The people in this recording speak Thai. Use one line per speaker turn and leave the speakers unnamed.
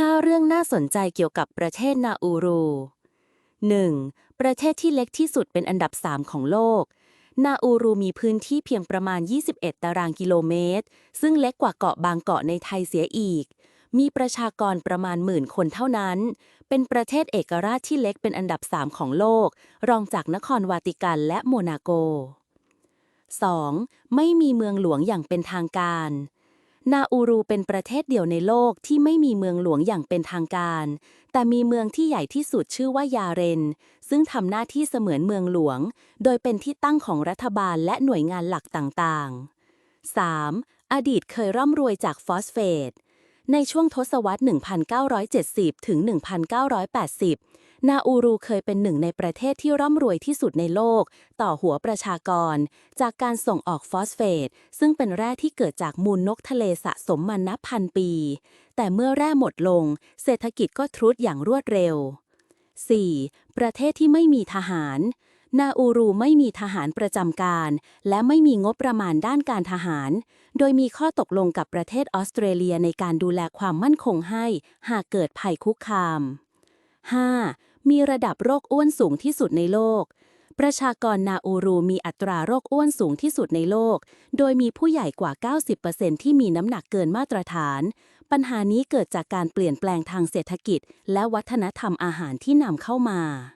5 เรื่องน่าสนใจเกี่ยวกับประเทศนาอูรู 1. ประเทศที่เล็กที่สุดเป็นอันดับ 3 ของโลก นาอูรูมีพื้นที่เพียงประมาณ 21 ตารางกิโลเมตร ซึ่งเล็กกว่าเกาะบางเกาะในไทยเสียอีก มีประชากรประมาณหมื่นคนเท่านั้น เป็นประเทศเอกราชที่เล็กเป็นอันดับ 3 ของโลก รองจากนครวาติกันและโมนาโก 2. ไม่มีเมืองหลวงอย่างเป็นทางการ นาอูรูเป็นประเทศเดียวในโลกที่ไม่มีเมืองหลวงอย่างเป็นทางการ แต่มีเมืองที่ใหญ่ที่สุดชื่อว่ายาเรน ซึ่งทำหน้าที่เสมือนเมืองหลวง โดยเป็นที่ตั้งของรัฐบาลและหน่วยงานหลักต่างๆ 3. อดีตเคยร่ำรวยจากฟอสเฟตในช่วงทศวรรษ 1970 ถึง 1980 นาอูรูเคยเป็นหนึ่งในประเทศที่ร่ำรวยที่สุดในโลก ต่อหัวประชากร จากการส่งออกฟอสเฟต ซึ่งเป็นแร่ที่เกิดจากมูลนกทะเลสะสมมานับพันปี แต่เมื่อแร่หมดลง เศรษฐกิจก็ทรุดอย่างรวดเร็ว 4. ประเทศที่ไม่มีทหาร นาอูรูไม่มีทหารประจำการ และไม่มีงบประมาณด้านการทหาร โดยมีข้อตกลงกับประเทศออสเตรเลียในการดูแลความมั่นคงให้ หากเกิดภัยคุกคาม 5. มีระดับโรคอ้วนสูงที่สุดในโลก ประชากรนาอูรูมีอัตราโรคอ้วนสูงที่สุดในโลก โดยมีผู้ใหญ่กว่า 90%ที่มีน้ำหนักเกินมาตรฐาน ปัญหานี้เกิดจากการเปลี่ยนแปลงทางเศรษฐกิจ และวัฒนธรรมอาหารที่นำเข้ามา